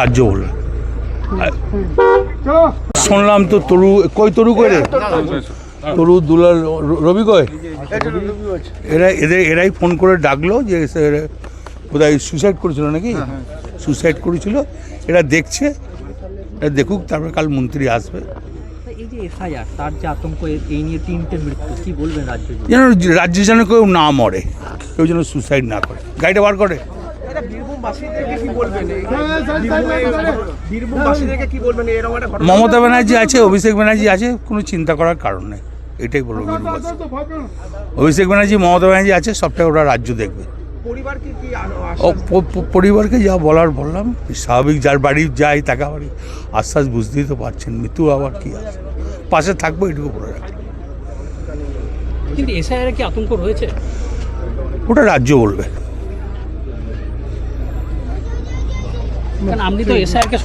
রাজ্য বলবে শুনলাম তো তরু কই তরু কই রে? তরু দুলাল রবি কয় এরা এদের এরাই ফোন করে ডাকলো যে বোধহয় সুসাইড করেছিল নাকি? সুইসাইড করেছিল। এরা দেখছে এরা দেখুক তারপরে কাল মন্ত্রী আসবে। যেন রাজ্যে যেন কেউ না মরে কেউ যেন সুইসাইড না করে। গাড়িটা বার করে। এটা বীরভূমবাসীদেরকে কি বলবেন? বীরভূমবাসীদেরকে কি বলবেন? এরকম একটা ঘটনা মমতা ব্যানার্জি আছে অভিষেক ব্যানার্জি আছে কোনো চিন্তা করার কারণ নেই। এটাই বলব বীরভূমবাসী। অভিষেক ব্যানার্জি মমতা ব্যানার্জি আছে সবটাই ওরা রাজ্য দেখবে। পরিবারকে যা বলার বললাম স্বাভাবিক যার বাড়ি যায় তাকে বাড়ি আশ্বাস বুঝতেই তো পারছেন মৃত্যু আবার কি আছে? পাশে থাকব এটুকু বলে রাখি। কিন্তু এসআইআর কি আতঙ্ক রয়েছে? ওটা রাজ্য বলবে। কারণ আপনি তো এসআইকে কে